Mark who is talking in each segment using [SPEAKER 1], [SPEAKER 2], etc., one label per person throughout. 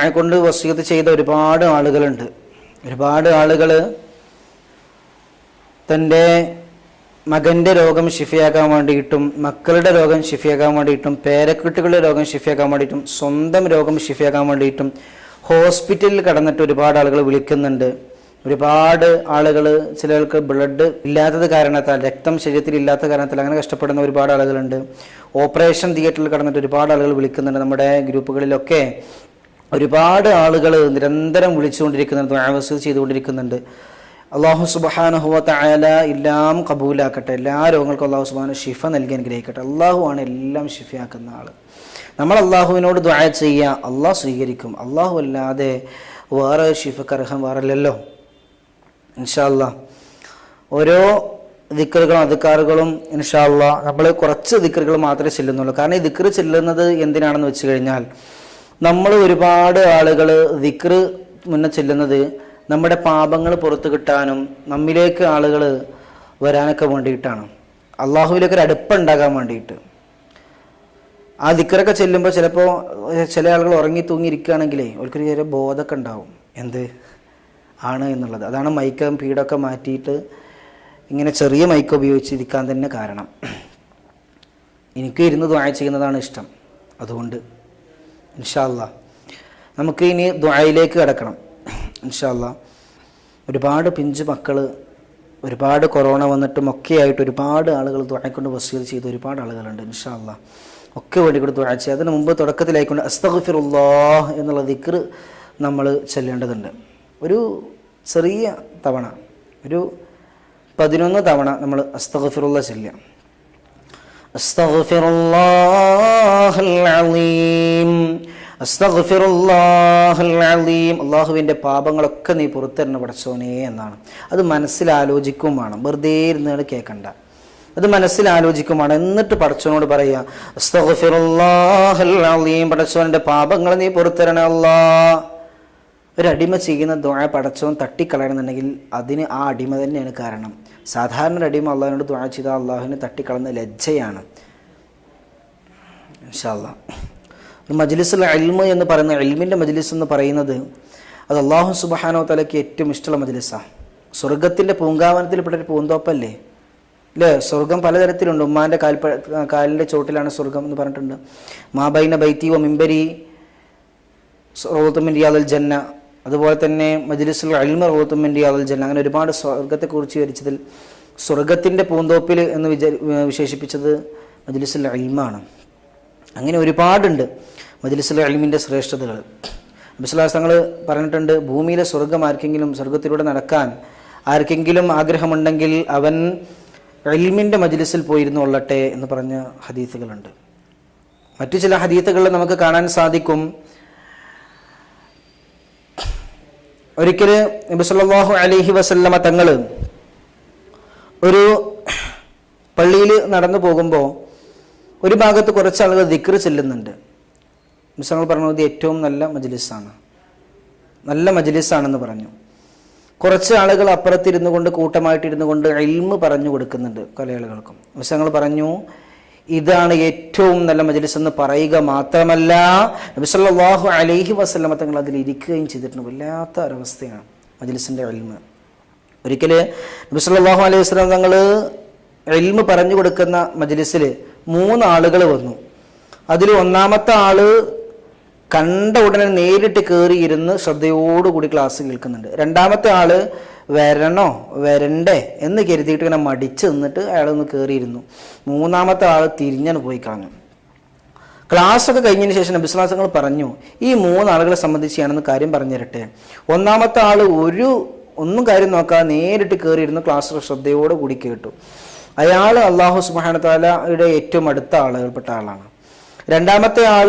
[SPEAKER 1] ദ്വായ കൊണ്ട് വസീയത്ത് ചെയ്ത ഒരുപാട് ആളുകളുണ്ട്. ഒരുപാട് ആളുകൾ തന്റെ മകന്റെ രോഗം ഷിഫിയാക്കാൻ വേണ്ടിയിട്ടും മക്കളുടെ രോഗം ഷിഫിയാക്കാൻ വേണ്ടിയിട്ടും പേരക്കുട്ടികളുടെ രോഗം ഷിഫിയാക്കാൻ വേണ്ടിയിട്ടും സ്വന്തം രോഗം ഷിഫിയാക്കാൻ വേണ്ടിയിട്ടും ഹോസ്പിറ്റലിൽ കടന്നിട്ട് ഒരുപാട് ആളുകൾ വിളിക്കുന്നുണ്ട്. ഒരുപാട് ആളുകൾ ചിലർക്ക് ബ്ലഡ് ഇല്ലാത്തത് കാരണത്താൽ രക്തം ശരീരത്തിൽ ഇല്ലാത്ത കാരണത്താൽ അങ്ങനെ കഷ്ടപ്പെടുന്ന ഒരുപാട് ആളുകളുണ്ട്. ഓപ്പറേഷൻ തിയേറ്ററിൽ കടന്നിട്ട് ഒരുപാട് ആളുകൾ വിളിക്കുന്നുണ്ട് നമ്മുടെ ഗ്രൂപ്പുകളിലൊക്കെ. ഒരുപാട് ആളുകൾ നിരന്തരം വിളിച്ചുകൊണ്ടിരിക്കുന്നുണ്ട് ദ്വാവസ് ചെയ്തുകൊണ്ടിരിക്കുന്നുണ്ട്. അള്ളാഹു സുബാനഹുവ തആല എല്ലാം കബൂലാക്കട്ടെ. എല്ലാ രോഗങ്ങൾക്കും അള്ളാഹു സുബാന ഷിഫ നൽകി അനുഗ്രഹിക്കട്ടെ. അള്ളാഹു ആണ് എല്ലാം ഷിഫയാക്കുന്ന ആൾ നമ്മൾ അള്ളാഹുവിനോട് ദ്വായ ചെയ്യുക അള്ളാഹ് സ്വീകരിക്കും. അള്ളാഹു അല്ലാതെ വേറെ ഷിഫക്ക് അർഹം വേറല്ലല്ലോ. ഇൻഷാല്ല ഓരോ ദിക്കറുകളും അധികാറുകളും ഇൻഷാല്ല നമ്മൾ കുറച്ച് ദിക്കറുകൾ മാത്രമേ ചെല്ലുന്നുള്ളൂ. കാരണം ഈ ദിക്കറ് ചെല്ലുന്നത് എന്തിനാണെന്ന് വെച്ച് കഴിഞ്ഞാൽ നമ്മൾ ഒരുപാട് ആളുകൾ വിക്ർ മുന്നേ ചെല്ലുന്നത് നമ്മുടെ പാപങ്ങൾ പുറത്തു കിട്ടാനും നമ്മിലേക്ക് ആളുകൾ വരാനൊക്കെ വേണ്ടിയിട്ടാണ്. അള്ളാഹുവിലേക്ക് ഒരു അടുപ്പുണ്ടാകാൻ വേണ്ടിയിട്ട്. ആ ദിക്കറൊക്കെ ചെല്ലുമ്പോൾ ചിലപ്പോൾ ചില ആളുകൾ ഉറങ്ങി തൂങ്ങിയിരിക്കുകയാണെങ്കിലേ അവർക്കൊരു ചെറിയ ബോധമൊക്കെ ഉണ്ടാവും. എന്ത്? ആണ് എന്നുള്ളത്. അതാണ് മൈക്കും പീഡൊക്കെ മാറ്റിയിട്ട് ഇങ്ങനെ ചെറിയ മൈക്ക് ഉപയോഗിച്ചിരിക്കാൻ തന്നെ കാരണം. എനിക്ക് ഇരുന്ന് ദ്വായ ചെയ്യുന്നതാണ് ഇഷ്ടം. അതുകൊണ്ട് ഇൻഷാല്ല നമുക്ക് ഇനി ദ്വായിലേക്ക് കിടക്കണം. ഇൻഷാല്ല ഒരുപാട് പിഞ്ച് മക്കൾ ഒരുപാട് കൊറോണ വന്നിട്ടും ഒക്കെ ആയിട്ട് ഒരുപാട് ആളുകൾ ദ്വായക്കൊണ്ട് വസീൽ ചെയ്ത് ഒരുപാട് ആളുകളുണ്ട് ഇൻഷാല്ല ഒക്കെ വേണ്ടി കൂടി ദ്വായ ചെയ്യുക. അതിന് മുമ്പ് തുടക്കത്തിലായിക്കൊണ്ട് അസ്തഫിറുല്ലാ എന്നുള്ള ദിക്ർ നമ്മൾ ചെല്ലേണ്ടതുണ്ട്. ഒരു ചെറിയ തവണ ഒരു പതിനൊന്ന് തവണ നമ്മൾ അസ്തഫിറുള്ള ചെല്ലുക. أستغفر الله العظيم أستغفر الله العظيم അള്ളാഹുവിൻ്റെ പാപങ്ങളൊക്കെ നീ പുറത്തരണ പടച്ചോനേ എന്നാണ് അത് മനസ്സിൽ ആലോചിക്കും വേണം വെറുതെ ഇരുന്നാണ് കേൾക്കണ്ട അത് മനസ്സിൽ ആലോചിക്കും വേണം എന്നിട്ട് പടച്ചോനോട് പറയുക അസ്തഗ്ഫിറുല്ലാഹൽ അലീം പടച്ചോൻ്റെ പാപങ്ങൾ നീ പുറത്തരണ അല്ലാ ഒരു അടിമ ചെയ്യുന്ന ദ്വാ പടച്ചോൻ തട്ടിക്കളയണമെന്നുണ്ടെങ്കിൽ അതിന് ആ അടിമ തന്നെയാണ് കാരണം സാധാരണ അടിയും അള്ളാഹിനോട് ദുവാ ചെയ്ത അള്ളാഹുവിനെ തട്ടിക്കളഞ്ഞ ലജ്ജയാണ്. മജ്ലിസ് എൽമ് എന്ന് പറയുന്ന അൽമിന്റെ മജ്ലിസ് എന്ന് പറയുന്നത് അത് അള്ളാഹു സുബഹാനോ തലയ്ക്ക് ഏറ്റവും ഇഷ്ടമുള്ള മജ്ലിസാണ് സ്വർഗത്തിന്റെ പൂങ്കാവനത്തിൽപ്പെട്ട ഒരു പൂന്തോപ്പല്ലേ? അല്ലേ സ്വർഗം പലതരത്തിലുണ്ട്. ഉമ്മാന്റെ കാൽപ്പ കാലിന്റെ ചോട്ടിലാണ് സ്വർഗം എന്ന് പറഞ്ഞിട്ടുണ്ട്. മാബൈന ബൈത്തി വ മിമ്പരി റോത്തുമിൻ റിയാദൽ ജന്ന. അതുപോലെ തന്നെ മജ്ലിസുൽ അൽമ റോത്തുമിൻ റിയാദൽ ജന്ന അങ്ങനെ ഒരുപാട് സ്വർഗത്തെക്കുറിച്ച് വിവരിച്ചതിൽ സ്വർഗത്തിന്റെ പൂന്തോപ്പിൽ എന്ന് വിചാ വിശേഷിപ്പിച്ചത് മജ്ലിസുൽ അൽമാണ് അങ്ങനെ ഒരുപാടുണ്ട് മജ്ലിസുൽ അൽമിന്റെ ശ്രേഷ്ഠതകൾ. അബിസ്ലാസങ്ങൾ പറഞ്ഞിട്ടുണ്ട് ഭൂമിയിലെ സ്വർഗം ആർക്കെങ്കിലും സ്വർഗത്തിലൂടെ നടക്കാൻ ആർക്കെങ്കിലും ആഗ്രഹമുണ്ടെങ്കിൽ അവൻ എൽമിന്റെ മജ്ലിസിൽ പോയിരുന്നു കൊള്ളട്ടെ എന്ന് പറഞ്ഞ ഹദീസുകളുണ്ട്. മറ്റു ചില ഹദീത്തുകളിൽ നമുക്ക് കാണാൻ സാധിക്കും ഒരിക്കൽ നബി സല്ലല്ലാഹു അലൈഹി വസല്ലമ തങ്ങൾ ഒരു പള്ളിയിൽ നടന്നു പോകുമ്പോൾ ഒരു ഭാഗത്ത് കുറച്ച് ആളുകൾ ദിക്ർ ചെല്ലുന്നുണ്ട്. മിസ്സങ്ങൾ പറഞ്ഞു ഇത് ഏറ്റവും നല്ല മജ്ലിസാണ്. നല്ല മജ്ലിസാണെന്ന് പറഞ്ഞു. കുറച്ച് ആളുകൾ അപ്പുറത്തിരുന്നു കൊണ്ട് കൂട്ടമായിട്ടിരുന്നു കൊണ്ട് എൽമ് പറഞ്ഞു കൊടുക്കുന്നുണ്ട് പല ആളുകൾക്കും മിസ്സങ്ങൾ പറഞ്ഞു ഇതാണ് ഏറ്റവും നല്ല മജലിസ് എന്ന് പറയുക മാത്രമല്ല നബിസല്ലാഹു അലൈഹി വസ്ലമ തങ്ങൾ അതിൽ ഇരിക്കുകയും ചെയ്തിട്ടുണ്ട്. വല്ലാത്ത ഒരവസ്ഥയാണ് മജലിസിന്റെ അൽമ ഒരിക്കൽ നബിസല്ലാഹു അലൈഹി വസ്ലം തങ്ങൾ എൽമ് പറഞ്ഞു കൊടുക്കുന്ന മജലിസിൽ മൂന്നാളുകൾ വന്നു. അതിൽ ഒന്നാമത്തെ ആൾ കണ്ട ഉടനെ നേരിട്ട് കയറിയിരുന്ന് ശ്രദ്ധയോടുകൂടി ക്ലാസ് കേൾക്കുന്നുണ്ട്. രണ്ടാമത്തെ ആൾ വരണോ വരണ്ടേ എന്ന് കരുതിയിട്ട് ഇങ്ങനെ മടിച്ച് നിന്നിട്ട് അയാളൊന്ന് കയറിയിരുന്നു മൂന്നാമത്തെ ആൾ തിരിഞ്ഞാണ് പോയി കളഞ്ഞു. ക്ലാസ് ഒക്കെ കഴിഞ്ഞതിന് ശേഷം നബിസ്ലാസങ്ങൾ പറഞ്ഞു ഈ മൂന്നാളുകളെ സംബന്ധിച്ച് ഞാനൊന്ന് കാര്യം പറഞ്ഞുതരട്ടെ. ഒന്നാമത്തെ ആൾ ഒരു ഒന്നും കാര്യം നോക്കാതെ നേരിട്ട് കയറിയിരുന്ന് ക്ലാസ് ശ്രദ്ധയോടെ കൂടി കേട്ടു. അയാൾ അള്ളാഹു സുബാനത്താലയുടെ ഏറ്റവും അടുത്ത ആളുകൾപ്പെട്ട ആളാണ്. രണ്ടാമത്തെ ആൾ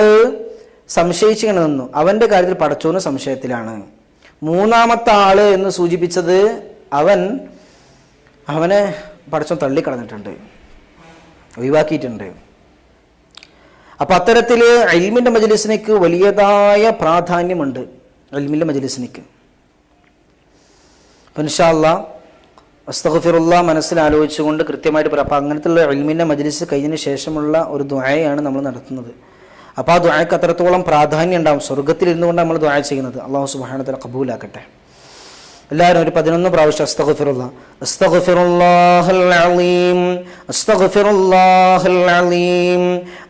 [SPEAKER 1] സംശയിച്ചിങ്ങനെ നിന്നു. അവന്റെ കാര്യത്തിൽ പടച്ചോന്ന് സംശയത്തിലാണ്. മൂന്നാമത്തെ ആൾ എന്ന് സൂചിപ്പിച്ചത് അവൻ അവനെ പടച്ചം തള്ളിക്കളഞ്ഞിട്ടുണ്ട്. ഒഴിവാക്കിയിട്ടുണ്ട്. അപ്പൊ അത്തരത്തിൽ അൽമിന്റെ മജലിസിനേക്ക് വലിയതായ പ്രാധാന്യമുണ്ട് അൽമിന്റെ മജലിസിനേക്ക്. ഇൻഷാല്ല അസ്തഫിറുള്ള മനസ്സിൽ ആലോചിച്ചുകൊണ്ട് കൃത്യമായിട്ട് പറയാം. അപ്പം അങ്ങനത്തെ ഉള്ള എൽമിന്റെ മജ്ലിസ് കഴിഞ്ഞതിന് ശേഷമുള്ള ഒരു ദ്വായയാണ് നമ്മൾ നടത്തുന്നത്. അപ്പോൾ ആ ദ്വായക്ക് അത്രത്തോളം പ്രാധാന്യം ഉണ്ടാവും. സ്വർഗത്തിൽ ഇരുന്നുകൊണ്ട് നമ്മൾ ദ്വായ ചെയ്യുന്നത്. അള്ളാഹു സുബാനത്തിൽ കബൂലാക്കട്ടെ. എല്ലാവരും ഒരു പതിനൊന്ന് പ്രാവശ്യം അസ്തഗ്ഫിറുല്ലാ അസ്തഗ്ഫിറുല്ലാഹൽ അലീം അലീം.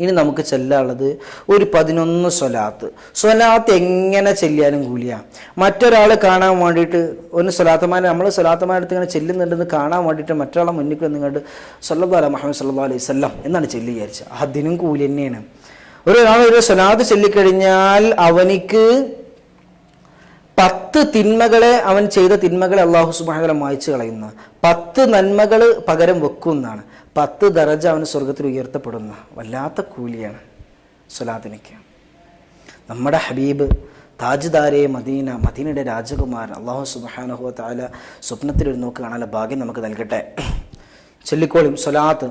[SPEAKER 1] ഇനി നമുക്ക് ചെല്ലാനുള്ളത് ഒരു പതിനൊന്ന് സ്വലാത്ത്. സ്വലാത്ത് എങ്ങനെ ചെല്ലിയാലും കൂലിയ. മറ്റൊരാൾ കാണാൻ വേണ്ടിയിട്ട് ഒന്ന് സ്വലാത്തമാരെ നമ്മൾ സ്വലാത്തമാരടുത്ത് ഇങ്ങനെ ചെല്ലുന്നുണ്ടെന്ന് കാണാൻ വേണ്ടിയിട്ട് മറ്റൊരാളെ മുന്നിൽ നിങ്ങോട്ട് സല്ലാ മുഹമ്മദ് സല്ലാ അലൈഹി സ്വല്ലം എന്നാണ് ചെല്ലി വിചാരിച്ചത്. അതിനും കൂലി തന്നെയാണ്. ഒരാൾ ഒരു സ്വലാത്ത് ചൊല്ലിക്കഴിഞ്ഞാൽ അവനിക്ക് പത്ത് തിന്മകളെ അവൻ ചെയ്ത തിന്മകളെ അള്ളാഹു സുബാനതല മായ്ച്ചു കളയുന്ന പത്ത് നന്മകൾ പകരം വെക്കുമെന്നാണ് പത്ത് ദറജ അവന് സ്വർഗത്തിൽ ഉയർത്തപ്പെടുന്ന വല്ലാത്ത കൂലിയാണ് സ്വലാത്തിനിക്ക്. നമ്മുടെ ഹബീബ് താജ്ദാരെ മദീന മദീനയുടെ രാജകുമാരൻ അള്ളാഹു സുബാനഹു താല സ്വപ്നത്തിൽ ഒരു നോക്ക് കാണാനുള്ള ഭാഗ്യം നമുക്ക് നൽകട്ടെ. ചൊല്ലിക്കോളും സ്വലാത്ത്.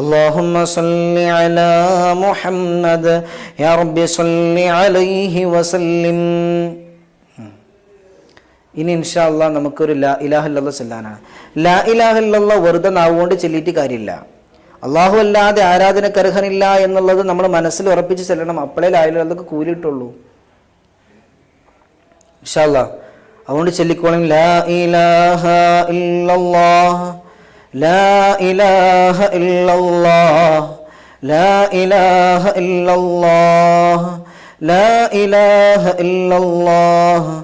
[SPEAKER 1] اللهم صل على محمد يا رب صل عليه وسلم ഇനി ഇൻഷാ അള്ളാ നമുക്കൊരു ലാ ഇലാഹല്ല ചെല്ലാനാണ് ലാ ഇലാഹല്ല വെറുതെ നാവുകൊണ്ട് ചെല്ലിയിട്ട് കാര്യമില്ല അള്ളാഹു അല്ലാതെ ആരാധനക്കർഹനില്ല എന്നുള്ളത് നമ്മൾ മനസ്സിൽ ഉറപ്പിച്ച് ചെല്ലണം അപ്പോഴേ ലായിലതൊക്കെ കൂലിയിട്ടുള്ളൂ ഇൻഷാ അള്ളാ അതുകൊണ്ട് ചൊല്ലിക്കോളും ലാ ഇലാഹ ഇല്ലല്ലാഹ് ലാ ഇലാഹ ഇല്ലല്ലാഹ് ലാ ഇലാഹ ഇല്ലല്ലാഹ് ലാ ഇലാഹ ഇല്ലല്ലാഹ്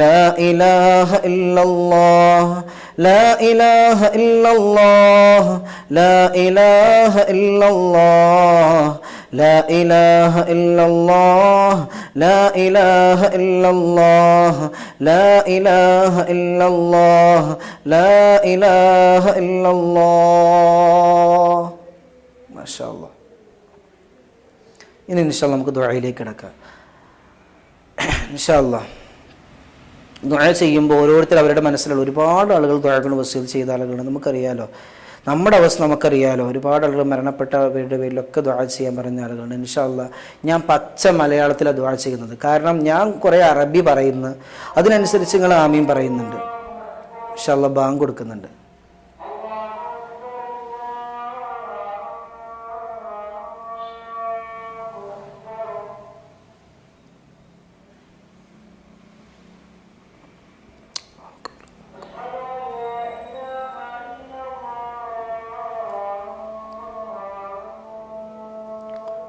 [SPEAKER 1] ലാ ഇലാഹ ഇല്ലല്ലാഹ് لا إله إلا الله لا إله إلا الله لا إله إلا الله لا إله إلا الله لا إله إلا الله لا إله إلا الله ما شاء الله ഇനി ഇൻഷാല്ല നമുക്ക് ദുഴയിലേക്ക് കിടക്കാം ഇൻഷാല്ല ദുഴ ചെയ്യുമ്പോൾ ഓരോരുത്തർ അവരുടെ മനസ്സിലുള്ള ഒരുപാട് ആളുകൾ ദുഴകൾ വസീത് ചെയ്ത ആളുകളുണ്ട് നമുക്കറിയാലോ നമ്മുടെ അവസ്ഥ നമുക്കറിയാലോ. ഒരുപാട് ആളുകൾ മരണപ്പെട്ടവരുടെ പേരിലൊക്കെ ദ്വാ ചെയ്യാൻ പറഞ്ഞ ആളുകളുണ്ട് ഇൻഷാല്ല ഞാൻ പച്ച മലയാളത്തിലാണ് ദ്വാ ചെയ്യുന്നത്. കാരണം ഞാൻ കുറേ അറബി പറയുന്നു. അതിനനുസരിച്ച് നിങ്ങൾ ആമീൻ പറയുന്നുണ്ട്. ഇൻഷാല്ല ബാങ്ക് കൊടുക്കുന്നുണ്ട്.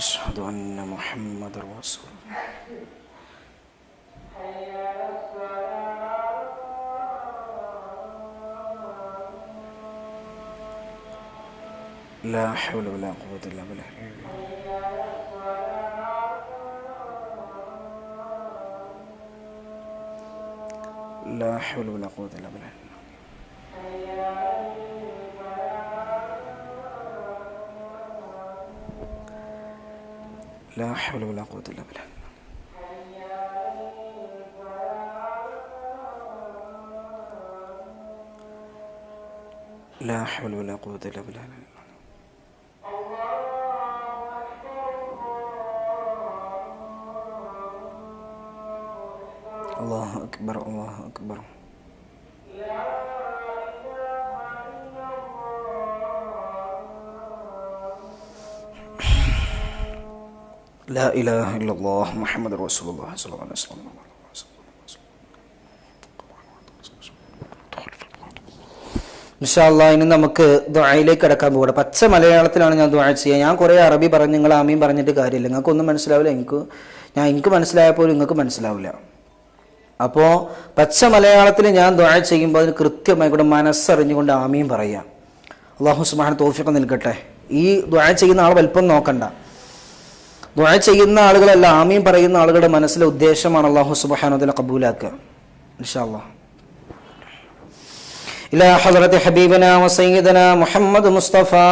[SPEAKER 1] أشهد أن محمد رسول لا حول ولا قوة إلا بالله. لا حول ولا قوة إلا بالله. لا حول ولا قوة إلا بالله. لا حول ولا قوة إلا بالله. الله أكبر الله أكبر. لا إله إلا الله محمد رسول الله صلى الله عليه وسلم ഇൻഷാല്ല ഇനി നമുക്ക് ദ്വായിലേക്ക് കിടക്കാൻ പോകണം പച്ച മലയാളത്തിലാണ് ഞാൻ ദ്വാ ചെയ്യുക ഞാൻ കുറേ അറബി പറഞ്ഞ് നിങ്ങൾ ആമീൻ പറഞ്ഞിട്ട് കാര്യമില്ല നിങ്ങൾക്കൊന്നും മനസ്സിലാവില്ല എനിക്ക് ഞാൻ എനിക്ക് മനസ്സിലായപ്പോൾ നിങ്ങൾക്ക് മനസ്സിലാവില്ല അപ്പോൾ പച്ച മലയാളത്തിൽ ഞാൻ ദ്വാ ചെയ്യുമ്പോൾ അതിന് കൃത്യമായി കൂടെ മനസ്സറിഞ്ഞുകൊണ്ട് ആമീൻ പറയാം അള്ളാഹു സുബാന തോഫിയൊക്കെ നിൽക്കട്ടെ ഈ ദ്വാ ചെയ്യുന്ന ആൾ വലിപ്പം നോക്കണ്ട ദ്വാ ചെയ്യുന്ന ആളുകളല്ല ആമീൻ പറയുന്ന ആളുകളുടെ മനസ്സിലെ ഉദ്ദേശമാണ് അള്ളാഹു സുബാനുദ്ദീനെ കബൂലാക്കുക ഇൻഷാ അള്ളാഹ് إلى حضرة حبيبنا وسيدنا محمد مصطفى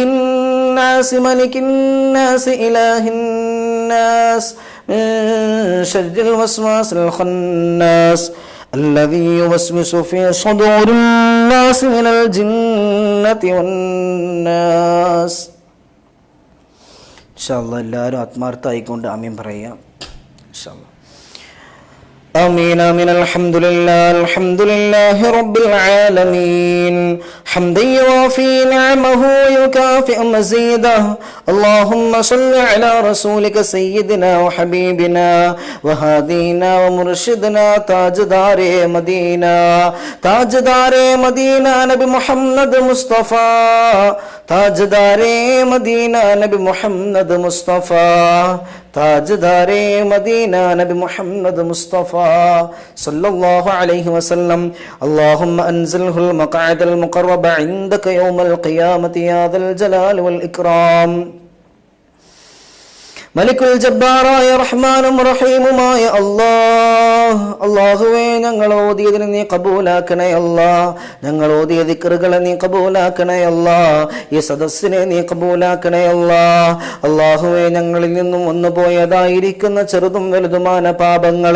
[SPEAKER 1] الناس ملك الناس إله الناس من شر الوسواس الخناس الذي يوسوس في صدور الناس من الجنة والناس إن شاء الله എല്ലാവരും ആത്മാർത്ഥമായിക്കൊണ്ട് ആമീൻ പറയാം إن شاء الله آمين آمين. الحمد لله الحمد لله رب العالمين. حمدا يوافي نعمه ويكافئ مزيده. اللهم صل على رسولك سيدنا وحبيبنا وهادينا ومرشدنا تاج دار مدينة. تاج دار مدينة نبي محمد مصطفى. تاج دار مدينة نبي محمد مصطفى. താജ്ദാരേ മദീന നബി മുഹമ്മദ് മുസ്തഫ സല്ലല്ലാഹു അലൈഹി വസല്ലം. അല്ലാഹുമ്മ അൻസിൽഹുൽ മഖഅദൽ മുഖറബ ഇൻദക യൗമൽ ഖിയാമത്തി യാ ദൽ ജലാൽ വൽ ഇക്റാം മലിക്കുൽ ജബ്ബാറായ റഹ്മാനും റഹീമുമായ അള്ളാഹ് അള്ളാഹുവേ ഞങ്ങൾ ഓതിയതിനെ നീ കബൂലാക്കണേ അല്ലാ. ഞങ്ങൾ ഓതിയ ദിക്കറുകളെ നീ കബൂലാക്കണേ അല്ലാ. ഈ സദസ്സിനെ നീ കബൂലാക്കണേ അല്ലാ. അള്ളാഹുവേ ഞങ്ങളിൽ നിന്നും വന്നു പോയതായിരിക്കുന്ന ചെറുതും വലുതുമായ പാപങ്ങൾ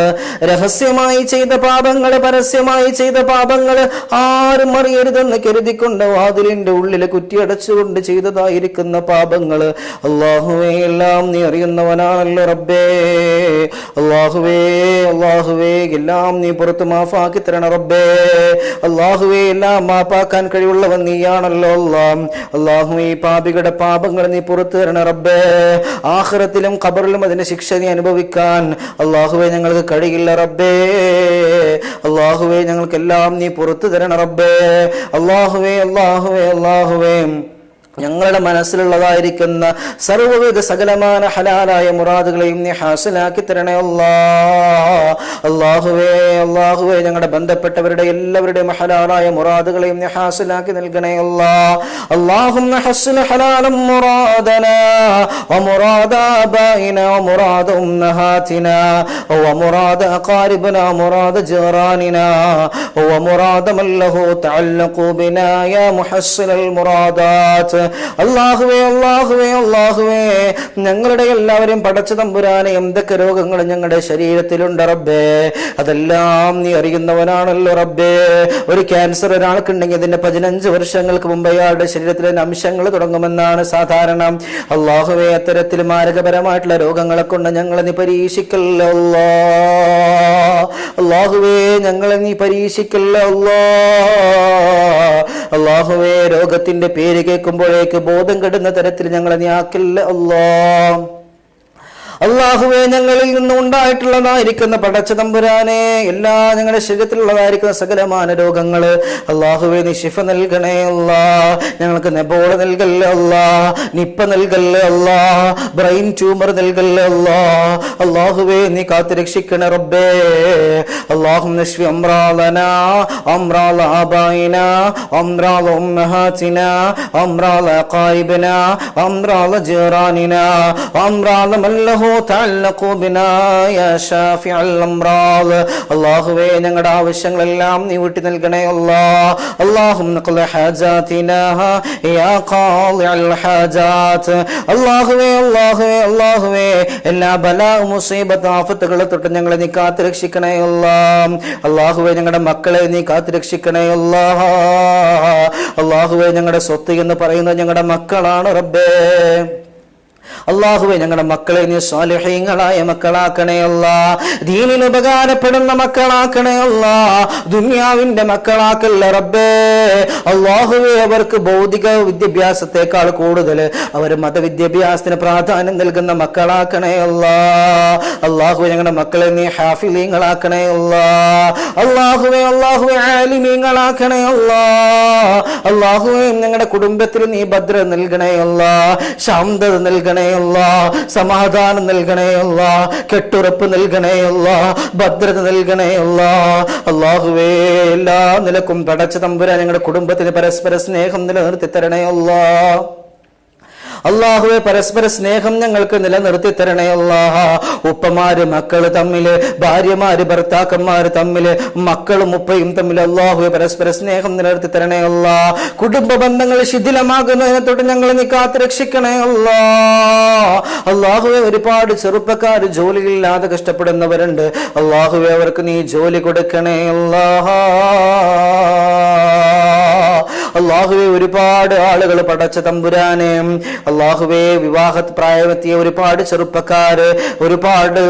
[SPEAKER 1] രഹസ്യമായി ചെയ്ത പാപങ്ങൾ പരസ്യമായി ചെയ്ത പാപങ്ങൾ ആരും അറിയരുതെന്ന് കരുതിക്കൊണ്ട് വാതിലിന്റെ ഉള്ളിൽ കുറ്റിയടച്ചുകൊണ്ട് ചെയ്തതായിരിക്കുന്ന പാപങ്ങൾ അള്ളാഹുവേ എല്ലാം നീ അറിയുന്നവനാണല്ലോ റബ്ബേ. അള്ളാഹുവേ അള്ളാഹുവേ എല്ലാം നീ പുറത്ത് മാഫാക്കി തരണ റബ്ബേ. അള്ളാഹുവേ എല്ലാം മാപ്പാക്കാൻ കഴിവുള്ളവൻ നീയാണല്ലോ അല്ലാം. അള്ളാഹുവേ പാപികളുടെ പാപങ്ങൾ നീ പുറത്തു തരണ റബ്ബേ. ആഹ്റത്തിലും ഖബറിലും അതിന്റെ ശിക്ഷ നീ അനുഭവിക്കാൻ. അള്ളാഹുവേ ഞങ്ങൾക്ക് കഴിയില്ല റബ്ബേ. അള്ളാഹുവേ ഞങ്ങൾക്കെല്ലാം നീ പുറത്തു തരണ റബ്ബേ. അള്ളാഹുവേ അള്ളാഹുവേ അള്ളാഹുവേ ഞങ്ങളുടെ മനസ്സിലുള്ളതായിരിക്കുന്ന സർവ്വവിധ സകലമായ ഹലാലായ മുറാദുകളെയും നീ ഹാസിലാക്കി തരണേ അല്ലാ അള്ളാഹുവേ അള്ളാഹുവേ ഞങ്ങളുടെ ബന്ധപ്പെട്ടവരുടെ എല്ലാവരുടെയും ഹലാലായ മുറാദുകളെയും നീ ഹാസിലാക്കി നൽകണേ അല്ലാ اللهم حسن حلالا مرادنا ومراد آبائنا ومراد أمهاتنا ومراد أقاربنا ومراد جيراننا ومراد من له تعلق بنا يا محسن المرادات അള്ളാഹുവേ അള്ളാഹുവേ അള്ളാഹുവേ ഞങ്ങളുടെ എല്ലാവരെയും പടച്ച തമ്പുരാനെ എന്തൊക്കെ രോഗങ്ങൾ ഞങ്ങളുടെ ശരീരത്തിലുണ്ട് റബ്ബേ? അതെല്ലാം നീ അറിയുന്നവനാണല്ലോ റബ്ബേ. ഒരു ക്യാൻസർ ഒരാൾക്കുണ്ടെങ്കിൽ അതിന്റെ പതിനഞ്ച് വർഷങ്ങൾക്ക് മുമ്പ് അയാളുടെ ശരീരത്തിലെ അംശങ്ങൾ തുടങ്ങുമെന്നാണ് സാധാരണ. അള്ളാഹുവേ അത്തരത്തിൽ മാരകപരമായിട്ടുള്ള രോഗങ്ങളെ കൊണ്ട് ഞങ്ങളെ നീ പരീക്ഷിക്കല്ലോ അള്ളാഹുവേ ഞങ്ങളെ നീ പരീക്ഷിക്കല്ലോ. അള്ളാഹുവേ രോഗത്തിന്റെ പേര് കേൾക്കുമ്പോഴേക്ക് ബോധം കെടുന്ന തരത്തിൽ ഞങ്ങളെ നീ ആക്കില്ല അല്ലാ അള്ളാഹുവെ ഞങ്ങളിൽ നിന്നും ഉണ്ടായിട്ടുള്ളതായിരിക്കുന്ന പടച്ച തമ്പുരാനെ എല്ലാ ഞങ്ങളുടെ ശരീരത്തിലുള്ളതായിരിക്കുന്ന സകലമാന രോഗങ്ങൾ അള്ളാഹുവെ നീ ശിഫ നൽകണേ അല്ലാ. ഞങ്ങൾക്ക് നെബോള നൽകല്ലേ അല്ലാ നിപ്പ നൽകല്ലേ അല്ലാ ബ്രെയിൻ ട്യൂമർ നൽകല്ലേ അല്ലാ. അള്ളാഹുവെ നീ കാത്തു രക്ഷിക്കണേ റബ്ബേ. അള്ളാഹു നശ്വി അമ്രാലന അമ്രാല ആബായിന അമ്രാല ഉമ്മഹാത്തിന അമ്രാല കായിബന അമ്രാല ജറാനിന അമ്രാല മല്ലഹു അല്ലാഹുവേ ഞങ്ങളുടെ ആവശ്യങ്ങളെല്ലാം നീ വീട്ടി നൽകണേ തൊട്ട് ഞങ്ങളെ നീ കാത്തു രക്ഷിക്കണേ അല്ലാ ഞങ്ങളുടെ മക്കളെ നീ കാത്തു രക്ഷിക്കണേ അല്ലാ. അല്ലാഹുവേ ഞങ്ങളുടെ സ്വത്ത് എന്ന് പറയുന്നത് ഞങ്ങളുടെ മക്കളാണ് റബ്ബേ. അള്ളാഹുവെ ഞങ്ങളുടെ മക്കളെ നീ സ്വാലഹീങ്ങളായ മക്കളാക്കണേ അല്ല. ദീനിന് ഉപകാരപ്പെടുന്ന മക്കളാക്കണേ അല്ല. ദുന്യാവിന്റെ മക്കളാക്കല്ല റബ്ബേ. അള്ളാഹുവെ അവർക്ക് ഭൗതിക വിദ്യാഭ്യാസത്തെക്കാൾ കൂടുതൽ അവർ മതവിദ്യാഭ്യാസത്തിന് പ്രാധാന്യം നൽകുന്ന മക്കളാക്കണേ അല്ല. അള്ളാഹുവെ ഞങ്ങളുടെ മക്കളെ നീ ഹാഫിലീങ്ങളാക്കണേ അല്ല. അള്ളാഹുവെ അള്ളാഹുവെ ആലിമീങ്ങളാക്കണേ അല്ല. അള്ളാഹുവെ ഞങ്ങളുടെ കുടുംബത്തിൽ നീ ഭദ്ര നൽകണേ അല്ല. ശാന്തത നൽകണേ അല്ല സമാധാനം നൽകണേ അല്ല കെട്ടുറപ്പ് നൽകണേ അല്ല ഭദ്രത നൽകണേ അല്ല അള്ളാഹുവേ എല്ലാ നിലക്കും പടച്ച തമ്പുരാൻ ഞങ്ങളുടെ കുടുംബത്തിന് പരസ്പര സ്നേഹം നിലനിർത്തി തരണേ അല്ലാ അള്ളാഹുവെ പരസ്പര സ്നേഹം ഞങ്ങൾക്ക് നിലനിർത്തി തരണേ അള്ളാഹ. ഉപ്പമാര് മക്കൾ തമ്മിൽ ഭാര്യമാര് ഭർത്താക്കന്മാര് തമ്മിൽ മക്കളും ഉപ്പയും തമ്മിൽ അള്ളാഹുവെ പരസ്പര സ്നേഹം നിലനിർത്തി തരണേ അല്ലാ കുടുംബ ബന്ധങ്ങൾ ശിഥിലമാകുന്നതിനെ തൊട്ട് ഞങ്ങൾ നീ കാത്തു രക്ഷിക്കണേ അല്ലാ അള്ളാഹുവെ ഒരുപാട് ചെറുപ്പക്കാർ ജോലിയില്ലാതെ കഷ്ടപ്പെടുന്നവരുണ്ട്. അള്ളാഹുവെ അവർക്ക് നീ ജോലി കൊടുക്കണേ അല്ലാഹാ അള്ളാഹുവെ ഒരുപാട് ആളുകൾ പടച്ച തമ്പുരാനെ. അള്ളാഹുവെ വിവാഹ പ്രായമെത്തിയ ഒരുപാട് ചെറുപ്പക്കാര് ഒരുപാട്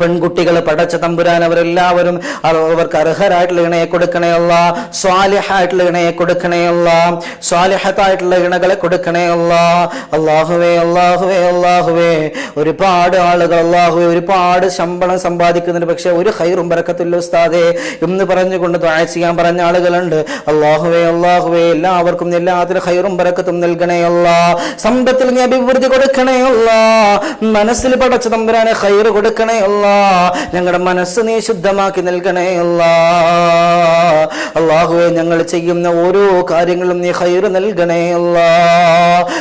[SPEAKER 1] പെൺകുട്ടികൾ പടച്ച തമ്പുരാൻ അവരെല്ലാവരും അവർക്ക് അർഹരായിട്ടുള്ള ഇണയെ കൊടുക്കണേ അല്ല. സ്വാലിഹായിട്ടുള്ള ഇണയെ കൊടുക്കണേ അല്ല. സ്വാലിഹത്തായിട്ടുള്ള ഇണകളെ കൊടുക്കണേ അല്ല. അള്ളാഹുവേ അള്ളാഹുവേ അള്ളാഹുവേ ഒരുപാട് ആളുകൾ അള്ളാഹുവേ ഒരുപാട് ശമ്പളം സമ്പാദിക്കുന്നുണ്ട്. പക്ഷെ ഒരു ഹൈറും പറക്കത്തില്ല ഉസ്താദെ എന്ന് പറഞ്ഞുകൊണ്ട് ദ്വാ ചെയ്യാൻ പറഞ്ഞ ആളുകളുണ്ട്. അള്ളാഹുവേ അള്ളാഹുവേ എല്ലാവർക്കും എല്ലാത്തിനും ഹൈറും പറക്കത്തും നൽകണേ അല്ല. സമ്പത്തിൽ നീ അഭിവൃദ്ധി കൊടുക്കണേ അല്ല. മനസ്സിൽ പടച്ച തമ്പുരാനെ ഹൈറ് കൊടുക്കണേ ഞങ്ങളുടെ മനസ്സ് നീ ശുദ്ധമാക്കി നൽകണേ അല്ല അള്ളാഹുവെ ഞങ്ങൾ ചെയ്യുന്ന ഓരോ കാര്യങ്ങളും നീ ഹൈറ് നൽകണേ അല്ല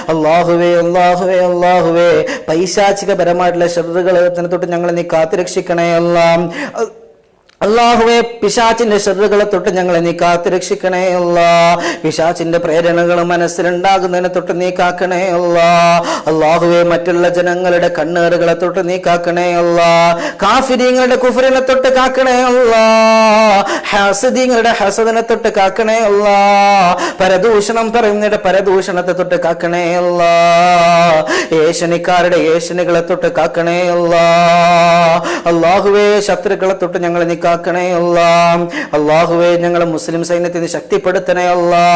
[SPEAKER 1] അള്ളാഹുവേ അള്ളാഹുവേ അള്ളാഹുവേ. പൈശാചികപരമായിട്ടുള്ള ശ്രദ്ധകൾ തൊട്ട് ഞങ്ങളെ നീ കാത്തുരക്ഷിക്കണേ അല്ല അള്ളാഹുവെ പിശാച്ചിന്റെ ശ്രദ്ധകളെ തൊട്ട് ഞങ്ങളെ നീ കാത്തു രക്ഷിക്കണേ അല്ല. പിശാച്ചിന്റെ പ്രേരണകൾ മനസ്സിലുണ്ടാകുന്നതിനെ തൊട്ട് നീ കാക്കണേ അല്ല. അള്ളാഹുവെ മറ്റുള്ള ജനങ്ങളുടെ കണ്ണേറുകളെ തൊട്ട് നീ കാക്കണേ അല്ല. കാഫിരീങ്ങളുടെ കുഫറിനെ തൊട്ട് കാക്കണേ അല്ല. ഹസദീങ്ങളുടെ ഹസദനെ തൊട്ട് കാക്കണേ അല്ല. പരദൂഷണം പറയുന്നതിന്റെ പരദൂഷണത്തെ തൊട്ട് കാക്കണേ അല്ല. ഏഷണിക്കാരുടെ ഏഷണികളെ തൊട്ട് കാക്കണേ അല്ല. അള്ളാഹുവേ ശത്രുക്കളെ തൊട്ട് ഞങ്ങളെ നീ കാക്കണേ അല്ലാ അള്ളാഹുവേ ഞങ്ങളെ മുസ്ലിം സൈന്യത്തിന് ശക്തിപ്പെടുത്തണേ അല്ലാ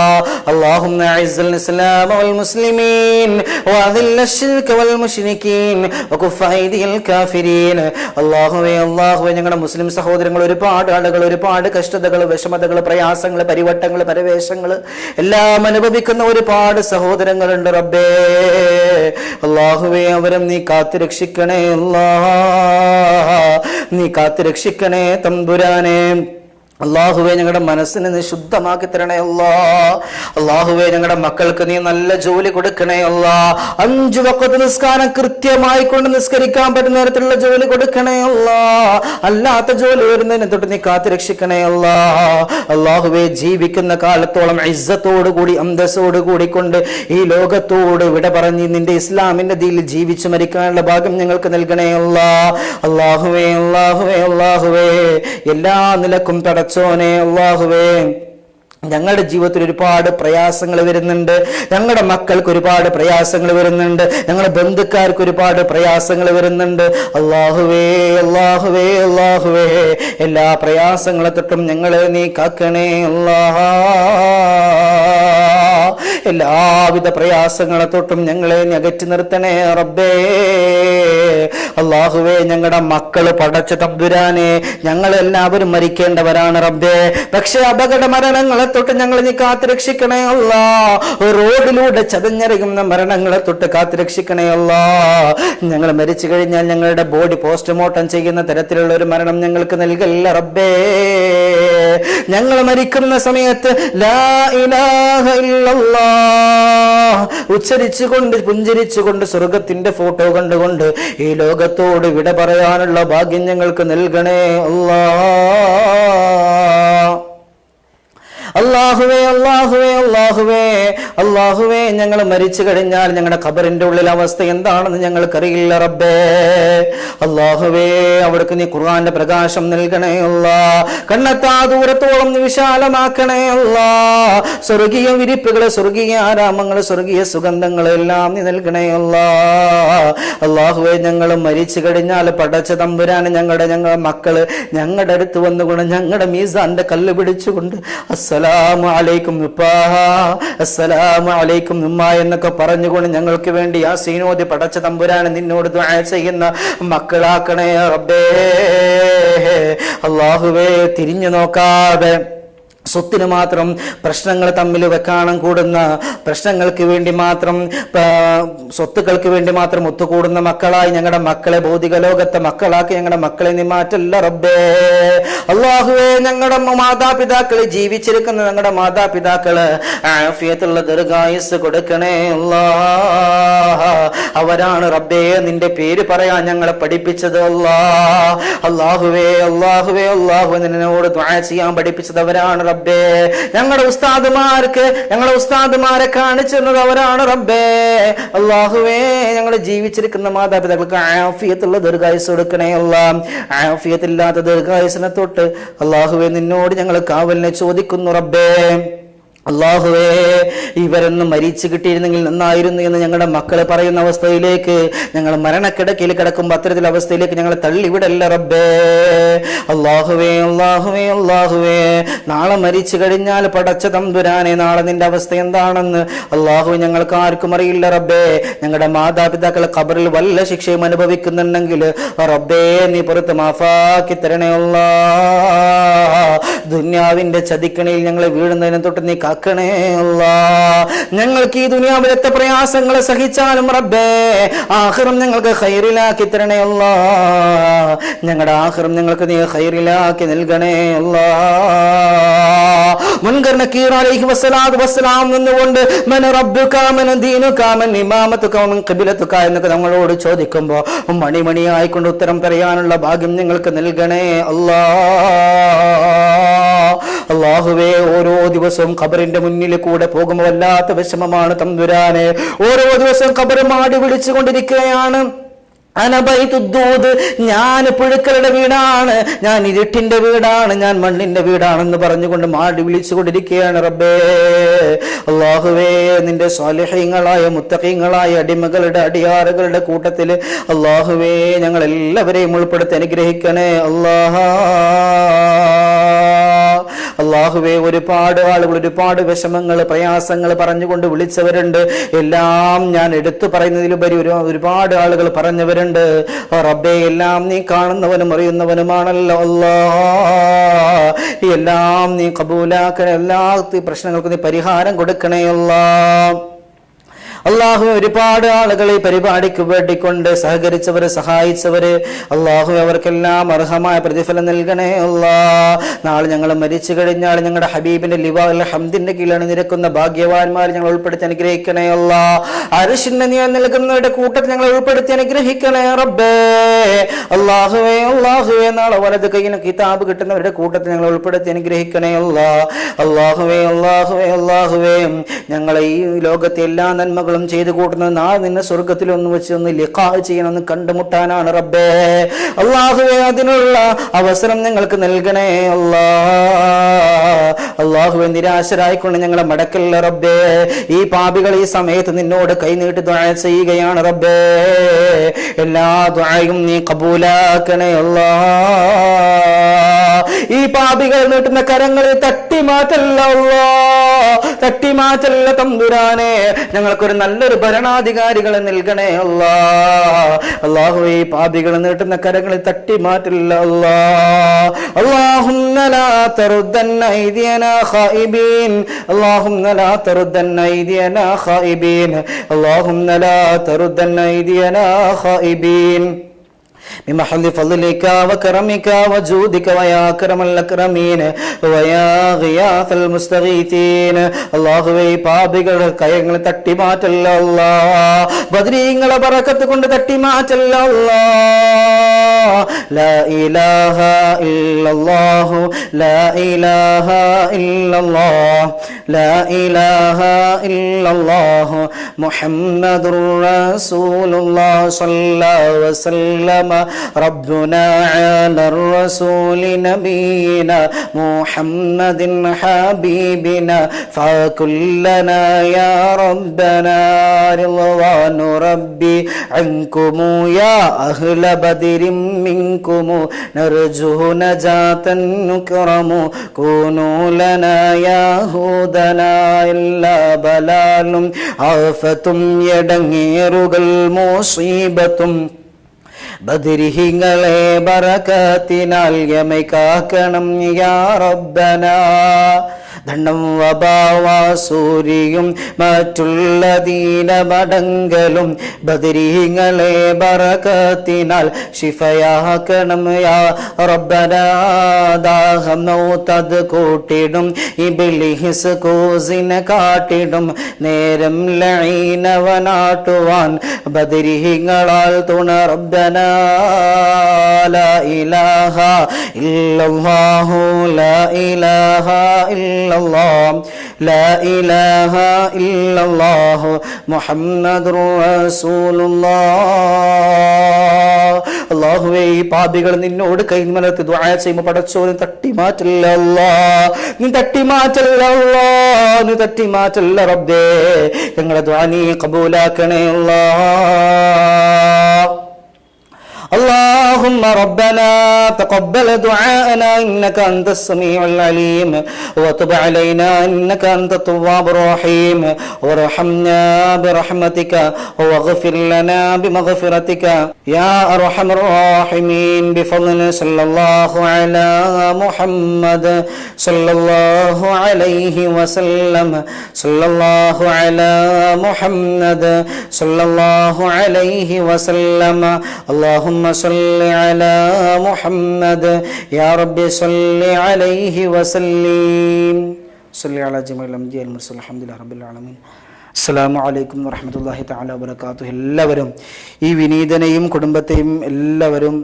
[SPEAKER 1] اللهم اعز الاسلام والمسلمين واذل الشرك والمشركين وكف ايدي الكافرين അള്ളാഹുവേ അള്ളാഹുവേ ഞങ്ങളുടെ മുസ്ലിം സഹോദരങ്ങൾ ഒരുപാട് ആളുകൾ ഒരുപാട് കഷ്ടതകൾ വിഷമതകൾ പ്രയാസങ്ങൾ പരിവട്ടങ്ങൾ പരവേശങ്ങൾ എല്ലാം അനുഭവിക്കുന്ന ഒരുപാട് സഹോദരങ്ങളുണ്ട് റബ്ബേ അള്ളാഹുവേ അവരും നീ കാത്തു രക്ഷിക്കണേ അല്ലാ നീ കാത്തു രക്ഷിക്കണേ തമ്പുരാനെ അള്ളാഹുവെ ഞങ്ങളുടെ മനസ്സിനെ നീ ശുദ്ധമാക്കി തരണേ അല്ലാ അള്ളാഹുവെ ഞങ്ങളുടെ മക്കൾക്ക് നീ നല്ല ജോലി കൊടുക്കണേ അല്ലാ അഞ്ചു വക്കത്ത് നിസ്കാരം കൃത്യമായി കൊണ്ട് നിസ്കരിക്കാൻ പറ്റുന്ന നേരത്തിലുള്ള ജോലി കൊടുക്കണേ അല്ലാ അല്ലാത്ത ജോലി വരുന്നതിനെ തൊട്ട് നീ കാത്തു രക്ഷിക്കണേ അല്ലാ അള്ളാഹുവെ ജീവിക്കുന്ന കാലത്തോളം ഇസ്സത്തോടു കൂടി അന്തസ്സോടു കൂടി കൊണ്ട് ഈ ലോകത്തോട് വിട പറഞ്ഞ് നിന്റെ ഇസ്ലാമിന്റെ ദീൽ ജീവിച്ചു മരിക്കാനുള്ള ഭാഗം ഞങ്ങൾക്ക് നൽകണേ അല്ലാ അള്ളാഹുവേ അള്ളാഹുവേ അള്ളാഹുവേ. എല്ലാ നിലക്കും പടച്ചോനെ അള്ളാഹുവേ ഞങ്ങളുടെ ജീവിതത്തിൽ ഒരുപാട് പ്രയാസങ്ങൾ വരുന്നുണ്ട്. ഞങ്ങളുടെ മക്കൾക്ക് ഒരുപാട് പ്രയാസങ്ങൾ വരുന്നുണ്ട്. ഞങ്ങളുടെ ബന്ധുക്കാർക്ക് ഒരുപാട് പ്രയാസങ്ങൾ വരുന്നുണ്ട്. അള്ളാഹുവേ അള്ളാഹുവേ അള്ളാഹുവേ എല്ലാ പ്രയാസങ്ങളെ തൊട്ടും ഞങ്ങളെ നീ കാക്കണേ അല്ലാ എല്ലാവിധ പ്രയാസങ്ങളെ തൊട്ടും ഞങ്ങളെ ഞകറ്റി നിർത്തണേ റബ്ബേ. അള്ളാഹുവേ ഞങ്ങളുടെ മക്കൾ പടച്ച തമ്പുരാനെ ഞങ്ങൾ എല്ലാവരും മരിക്കേണ്ടവരാണ് റബ്ബേ. പക്ഷെ അപകട മരണങ്ങളെ തൊട്ട് ഞങ്ങൾ നീ കാത്തുരക്ഷിക്കണേ അല്ല. റോഡിലൂടെ ചതഞ്ഞറിയുന്ന മരണങ്ങളെ തൊട്ട് കാത്തുരക്ഷിക്കണേ അല്ല. ഞങ്ങൾ മരിച്ചു കഴിഞ്ഞാൽ ഞങ്ങളുടെ ബോഡി പോസ്റ്റ്മോർട്ടം ചെയ്യുന്ന തരത്തിലുള്ള ഒരു മരണം ഞങ്ങൾക്ക് നൽകല്ല റബ്ബേ. ഞങ്ങൾ മരിക്കുന്ന സമയത്ത് ലാ ഇലാഹ ഇല്ലല്ലാഹ് ഉച്ചരിച്ചുകൊണ്ട് പുഞ്ചിരിച്ചുകൊണ്ട് സ്വർഗത്തിന്റെ ഫോട്ടോ കണ്ടുകൊണ്ട് ഈ ലോകത്തോട് വിട പറയാനുള്ള ഭാഗ്യം ഞങ്ങൾക്ക് നൽകണേ അല്ലാ അള്ളാഹുവേ അള്ളാഹുവേ അള്ളാഹുവേ അള്ളാഹുവേ ഞങ്ങൾ മരിച്ചു കഴിഞ്ഞാൽ ഞങ്ങളുടെ ഖബറിന്റെ ഉള്ളിൽ അവസ്ഥ എന്താണെന്ന് ഞങ്ങൾക്കറിയില്ല റബ്ബേ. അള്ളാഹുവേ അവിടേക്ക് നീ ഖുർആന്റെ പ്രകാശം നൽകണേ അല്ലാ. കണ്ണെത്താ ദൂരത്തോളം നീ വിശാലമാക്കണേ അല്ലാ. സ്വർഗീയ വിരിപ്പുകളെ സ്വർഗീയ ആരാമങ്ങൾ സ്വർഗീയ സുഗന്ധങ്ങൾ എല്ലാം നീ നൽകണേ അല്ലാ. ഞങ്ങൾ മരിച്ചു കഴിഞ്ഞാൽ പടച്ച തമ്പുരാന് ഞങ്ങളുടെ ഞങ്ങളുടെ മക്കൾ ഞങ്ങളുടെ അടുത്ത് വന്നുകൊണ്ട് ഞങ്ങളുടെ മീസാന്റെ കല്ല് പിടിച്ചുകൊണ്ട് അസ്സലാമു അലൈക്കും ഉപ്പാ അസ്സലാമു അലൈക്കും ഉമ്മ എന്നൊക്കെ പറഞ്ഞുകൊണ്ട് ഞങ്ങൾക്ക് വേണ്ടി ആ സീനോദി പടച്ച തമ്പുരാണ് നിന്നോട് ചെയ്യുന്ന മക്കളാക്കണേ റബ്ബേ. അള്ളാഹുവേ തിരിഞ്ഞു നോക്കാതെ സ്വത്തിന് മാത്രം പ്രശ്നങ്ങൾ തമ്മിൽ വെക്കാണം കൂടുന്ന പ്രശ്നങ്ങൾക്ക് വേണ്ടി മാത്രം സ്വത്തുക്കൾക്ക് വേണ്ടി മാത്രം ഒത്തുകൂടുന്ന മക്കളായി ഞങ്ങളുടെ മക്കളെ ഭൗതിക ലോകത്തെ മക്കളാക്കി ഞങ്ങളുടെ മക്കളെ നീ മാറ്റല്ല റബ്ബേ. അള്ളാഹുവേ ഞങ്ങളുടെ മാതാപിതാക്കൾ ജീവിച്ചിരിക്കുന്ന ഞങ്ങളുടെ മാതാപിതാക്കൾ ആഫിയത്തുള്ള ദീർഘായുസ് കൊടുക്കണേ അല്ലാ അവരാണ് റബ്ബേ നിന്റെ പേര് പറയാൻ ഞങ്ങളെ പഠിപ്പിച്ചത് അല്ലാ അള്ളാഹുവേ അള്ളാഹുവേ അള്ളാഹു നിന്നോട് ചെയ്യാൻ പഠിപ്പിച്ചത് അവരാണ് റബ്ബേ. ഞങ്ങളുടെ ഉസ്താദുമാർക്ക് ഞങ്ങളുടെ ഉസ്താദുമാരെ കാണിച്ചു തന്നത് അവരാണ് റബ്ബേ. അള്ളാഹുവേ ഞങ്ങൾ ജീവിച്ചിരിക്കുന്ന മാതാപിതാക്കൾക്ക് ആഫിയത്തുള്ള ദീർഘായുസ് കൊടുക്കണേ അല്ല. ആഫിയത്തില്ലാത്ത ദീർഘായുസിനെ തൊട്ട് അള്ളാഹുവേ നിന്നോട് ഞങ്ങൾ കാവലിനെ ചോദിക്കുന്നു റബ്ബേ. അള്ളാഹുവേ ഇവരൊന്നും മരിച്ചു കിട്ടിയിരുന്നെങ്കിൽ നന്നായിരുന്നു എന്ന് ഞങ്ങളുടെ മക്കൾ പറയുന്ന അവസ്ഥയിലേക്ക് ഞങ്ങൾ മരണക്കിടക്കയിൽ കിടക്കുമ്പോൾ അത്തരത്തിൽ അവസ്ഥയിലേക്ക് ഞങ്ങൾ തള്ളിവിടല്ല റബ്ബേ. അള്ളാഹുവേ അള്ളാഹുവേ അള്ളാഹുവേ നാളെ മരിച്ചു കഴിഞ്ഞാൽ പടച്ച തമ്പുരാനെ നാളെ നിന്റെ അവസ്ഥ എന്താണെന്ന് അള്ളാഹു ഞങ്ങൾക്ക് ആർക്കും അറിയില്ല റബ്ബേ. ഞങ്ങളുടെ മാതാപിതാക്കൾ ഖബറിൽ വല്ല ശിക്ഷയും അനുഭവിക്കുന്നുണ്ടെങ്കിൽ റബ്ബേ നീ പുറത്ത് മാഫാക്കി തരണേ അല്ലാ ദുന്യാവിന്റെ ചതിക്കണിയിൽ ഞങ്ങളെ വീഴുന്നതിനെ തൊട്ട് നീ കാക്കണേ അല്ല. ഞങ്ങൾക്ക് ഈ ദുനിയാവിലത്തെ പ്രയാസങ്ങളെ സഹിച്ചാലും റബ്ബേ ആഹ്റം ഞങ്ങൾക്ക് ഹൈറിലാക്കി തരണേ അല്ല. ഞങ്ങളുടെ ആഹ്റം ഞങ്ങൾക്ക് നീ ഹൈറിലാക്കി നൽകണേ അല്ല. മുൻകർ നക്കീർ അലൈഹി വസ്സലാത്തു വസ്സലാം നിന്നുകൊണ്ട് മൻ ദീനുക മൻ ഇമാമത്തുക മൻ ഖിബലതുക എന്നൊക്കെ നമ്മളോട് ചോദിക്കുമ്പോൾ മണിമണിയായിക്കൊണ്ട് ഉത്തരം പറയാനുള്ള ഭാഗ്യം നിങ്ങൾക്ക് നൽകണേ അല്ലാ. അള്ളാഹുവേ ഓരോ ദിവസവും ഖബറിന്റെ മുന്നിൽ കൂടെ പോകുമ്പോൾ വല്ലാത്ത വിഷമമാണ് തമ്പുരാനെ. ഓരോ ദിവസവും ഖബർ മാടി വിളിച്ചുകൊണ്ടിരിക്കുകയാണ്. ഞാൻ പുഴുക്കളുടെ വീടാണ്. ഞാൻ ഇരുട്ടിന്റെ വീടാണ് ഞാൻ മണ്ണിന്റെ വീടാണെന്ന് പറഞ്ഞുകൊണ്ട് മാടി വിളിച്ചുകൊണ്ടിരിക്കുകയാണ് റബ്ബേ. അള്ളാഹുവേ നിന്റെ സ്വാലിഹ്യങ്ങളായ മുത്തഹ്യങ്ങളായ അടിമകളുടെ അടിയാറുകളുടെ കൂട്ടത്തിൽ അള്ളാഹുവേ ഞങ്ങൾ എല്ലാവരെയും ഉൾപ്പെടുത്തി അനുഗ്രഹിക്കണേ. അള്ളാഹാ. അള്ളാഹുവെ ഒരുപാട് ആളുകൾ ഒരുപാട് വിഷമങ്ങൾ പ്രയാസങ്ങൾ പറഞ്ഞുകൊണ്ട് വിളിച്ചവരുണ്ട്. എല്ലാം ഞാൻ എടുത്തു പറയുന്നതിലുപരി ഒരു ഒരുപാട് ആളുകൾ പറഞ്ഞവരുണ്ട്. റബ്ബെ എല്ലാം നീ കാണുന്നവനും അറിയുന്നവനുമാണല്ലോ എല്ലാം നീ കബൂലാക്കണേ എല്ലാ പ്രശ്നങ്ങൾക്കും നീ പരിഹാരം കൊടുക്കണേ അല്ലാ. അള്ളാഹു ഒരുപാട് ആളുകൾ ഈ പരിപാടിക്ക് വേണ്ടിക്കൊണ്ട് സഹകരിച്ചവര് സഹായിച്ചവര്. അള്ളാഹു അവർക്കെല്ലാം അർഹമായ പ്രതിഫലം നൽകണേ അല്ലാ നാളെ ഞങ്ങൾ മരിച്ചു കഴിഞ്ഞാൽ ഞങ്ങളുടെ ഹബീബിന്റെ ലിവാ ഹംദിന്റെ കീഴിലാണ് നിരക്കുന്ന ഭാഗ്യവാന്മാർ ഞങ്ങൾ ഉൾപ്പെടുത്തി അനുഗ്രഹിക്കണേ അല്ലാ അരിശിന്റെ നീ നൽകുന്നവരുടെ കൂട്ടത്തിൽ ഞങ്ങൾ ഉൾപ്പെടുത്തി അനുഗ്രഹിക്കണേ റബ്ബേ. അള്ളാഹുവേ അള്ളാഹുവേ നാളെ വലത് കയ്യിന് കിതാബ് കിട്ടുന്നവരുടെ കൂട്ടത്തിൽ ഞങ്ങൾ ഉൾപ്പെടുത്തി അനുഗ്രഹിക്കണേ അല്ലാ അള്ളാഹുവേ അള്ളാഹുവേ അള്ളാഹുവേ. ഞങ്ങളെ ഈ ലോകത്തെ എല്ലാ നന്മകളും ചെയ്തു കൂട്ടുന്നത് നാളെ നിന്നെ സ്വർഗത്തിൽ ഒന്ന് വെച്ച് ഒന്ന് ലിഖാ ചെയ്യണമെന്ന് കണ്ടുമുട്ടാനാണ് റബ്ബേ. അള്ളാഹുവെ അതിനുള്ള അവസരം ഞങ്ങൾക്ക് നൽകണേ അല്ലാ അള്ളാഹുവെ നിരാശരായിക്കൊണ്ട് ഞങ്ങളെ മടക്കല്ല റബ്ബേ. ഈ പാപികൾ ഈ സമയത്ത് നിന്നോട് കൈനീട്ടി ദുആ ചെയ്യുകയാണ് റബ്ബേ. എല്ലാ ദ്വായും നീ കബൂലാക്കണേ അല്ലാ ഈ പാപികൾ നീട്ടുന്ന കരങ്ങളെ തട്ടി മാറ്റല്ല തട്ടി മാറ്റല്ല തമ്പുരാനെ. ഞങ്ങൾക്കൊരു നല്ലൊരു ഭരണാധികാരികളെ നൽകണേ അല്ലാ അള്ളാഹു ഈ പാപികൾ നീട്ടുന്ന കരങ്ങളിൽ തട്ടി മാറ്റില്ല അല്ലാ اللهم لا تردن أيدينا خائبين اللهم لا تردن أيدينا خائبين اللهم لا تردن أيدينا خائبين بمحل فضلك وكرمك وجودك ويا أكرم الأكرمين ويا غياث المستغيثين അള്ളാഹുവേ ഈ പാപികളുടെ കയങ്ങൾ തട്ടി മാറ്റല്ല അല്ലാ ബദ്രീങ്ങളെ പറക്കത്ത് കൊണ്ട് തട്ടി മാറ്റല്ല അല്ലാ لا إله إلا الله لا إله إلا الله لا إله إلا الله محمد رسول الله صلى الله وسلم ربنا على الرسول نبينا محمد حبيبنا فكلنا يا ربنا رضوان ربي عنكم يا أهل بدر منكم نرجو نجاة نكرم كونوا لنا يا هودنا إلا بلال عافة يدنيرك المصيبة ബദിരിഹിങ്ങളെ ബറക്കത്തിനാൽ യമൈക്കാക്കണം യാ റബ്ബന. ദണ്ഡം വഭാവാസൂരിയും മറ്റുള്ള ദീനമടങ്കലും ബദരീങ്ങളെ ബറകത്തിനാൽ ശിഫയാക്കണം യാ റബ്ബനാദാഹം നൗത്തത് കൂട്ടിടും ഇബിലിഹിസ് കൂസിനെ കാട്ടിടും. നേരം ലൈനവനാട്ടുവാൻ ബദരീങ്ങളാൽ തുണ റബ്ബനാ. ഇലാഹ ഇല്ലല്ലാഹു ലാ ഇലാഹ ഇല്ല الله لا إله إلا الله محمد رسول الله അള്ളാഹുവേ ഈ പാപികൾ നിന്നോട് കൈമലത്ത് ദ്വായ ചെയ്യുമ്പോൾ പടച്ചോന് തട്ടി മാറ്റില്ല അല്ലാ നീ തട്ടി മാറ്റല്ല അല്ലാ നീ തട്ടി മാറ്റല്ല റബ്ബേ ഞങ്ങളെ ദ്വാ നീ കബൂലാക്കണേ അല്ലാ اللهم ربنا تقبل دعاءنا إنك أنت السميع العليم. وتب علينا إنك أنت التواب الرحيم. وارحمنا برحمتك واغفر لنا بمغفرتك. يا أرحم الراحمين بفضل صلى الله على محمد صلى الله عليه وسلم. صلى الله على محمد صلى الله عليه وسلم. اللهم صل على محمد يا رب صل عليه وسلم صل على جميع الأنبياء المرسلين الحمد لله رب العالمين അസ്സലാമു അലൈക്കും വറഹമത്തല്ലാഹി തആല വബറകാതുഹു എല്ലാവരും ഈ വിനീതനെയും കുടുംബത്തെയും എല്ലാവരും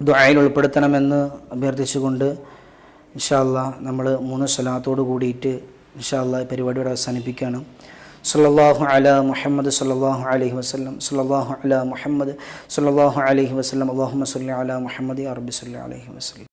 [SPEAKER 1] ദുആയിൽ ഉൾപ്പെടുത്തണമെന്ന് അഭ്യർത്ഥിച്ചുകൊണ്ട് ഇൻഷാല്ല നമ്മൾ മൂന്ന് സ്വലാത്തോട് കൂടിയിട്ട് ഇൻഷാല്ല ഈ പരിപാടിയോടെ അവസാനിപ്പിക്കുകയാണ് സല്ലല്ലാഹു അലാ മുഹമ്മദ് സല്ലല്ലാഹു അലൈഹി വസല്ലം സല്ലല്ലാഹു അലാ മുഹമ്മദ് സല്ലല്ലാഹു അലൈഹി വസല്ലം. അല്ലാഹുമ്മ സല്ലി അലാ മുഹമ്മദ് അറബി സല്ല അലൈഹി വസല്ലം.